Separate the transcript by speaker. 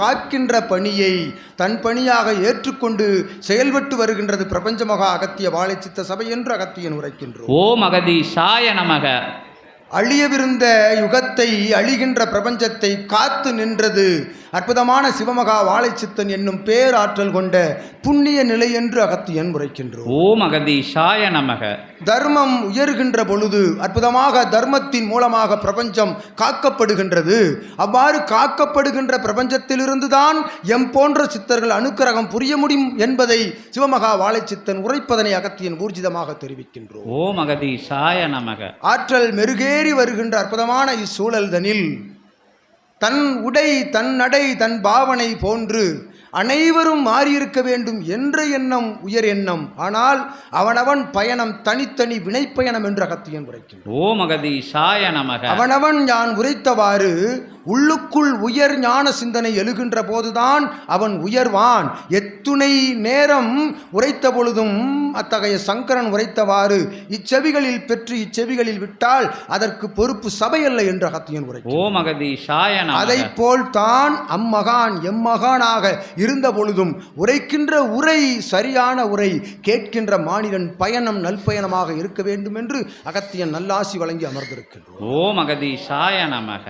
Speaker 1: காக்கின்ற பணியை தன் பணியாக ஏற்றுக்கொண்டு செயல்பட்டு வருகின்றது பிரபஞ்ச மகா அகத்திய வாழைச்சித்த சபை என்று அகத்தியன் உரைக்கின்றோம்.
Speaker 2: ஓம் அகதீஷாய நமக.
Speaker 1: அழியவிருந்த யுகத்தை அழிகின்ற பிரபஞ்சத்தை காத்து நின்றது அற்புதமான சிவமகா வாழைச்சித்தன் என்னும் பேராற்றல் கொண்ட புண்ணிய நிலை என்று அகத்தியன் உரைக்கின்றோம்.
Speaker 2: ஓம் அகதீஷாய நமக.
Speaker 1: தர்மம் உயர்கின்ற பொழுது அற்புதமாக தர்மத்தின் மூலமாக பிரபஞ்சம் காக்கப்படுகின்றது. அவ்வாறு காக்கப்படுகின்ற பிரபஞ்சத்திலிருந்து தான் எம் போன்ற சித்தர்கள் அனுக்கிரகம் புரிய முடியும் என்பதை சிவமகா வாழைச்சித்தன் உரைப்பதனை அகத்தியன் ஊர்ஜிதமாக தெரிவிக்கின்றோம்.
Speaker 2: ஓம் அகதீஷாய நமக.
Speaker 1: ஆற்றல் மெருகேறி வருகின்ற அற்புதமான இச்சூழல்தனில் தன் உடை தன் நடை தன் பாவனை போன்று அனைவரும் மாறியிருக்க வேண்டும் என்ற எண்ணம் உயர் எண்ணம். ஆனால் அவனவன் பயணம் தனித்தனி வினைப்பயணம் என்று அகத்தியன் உரைக்கின்றான்.
Speaker 2: ஓம் அகதீஷாய நமக.
Speaker 1: அவனவன் யான் உரைத்தவாறு உள்ளுக்குள் உயர் ஞான சிந்தனை எழுகின்ற போதுதான் அவன் உயர்வான். எத்துணை நேரம் உரைத்த பொழுதும் அத்தகைய சங்கரன் உரைத்தவாறு இச்செவிகளில் பெற்று இச்செவிகளில் விட்டால் அதற்கு பொறுப்பு சபையல்ல என்று அகத்தியன் உரை
Speaker 2: ஓம் அகதீஷாய
Speaker 1: அதை போல் தான் அம்மகான் எம்மகானாக இருந்த பொழுதும் உரைக்கின்ற உரை சரியான உரை கேட்கின்ற மானிடன் பயணம் நல்பயணமாக இருக்க வேண்டும் என்று அகத்தியன் நல்லாசி வழங்கி அமர்ந்திருக்கின்றோம்
Speaker 2: ஓம் அகதீஷாய நமக.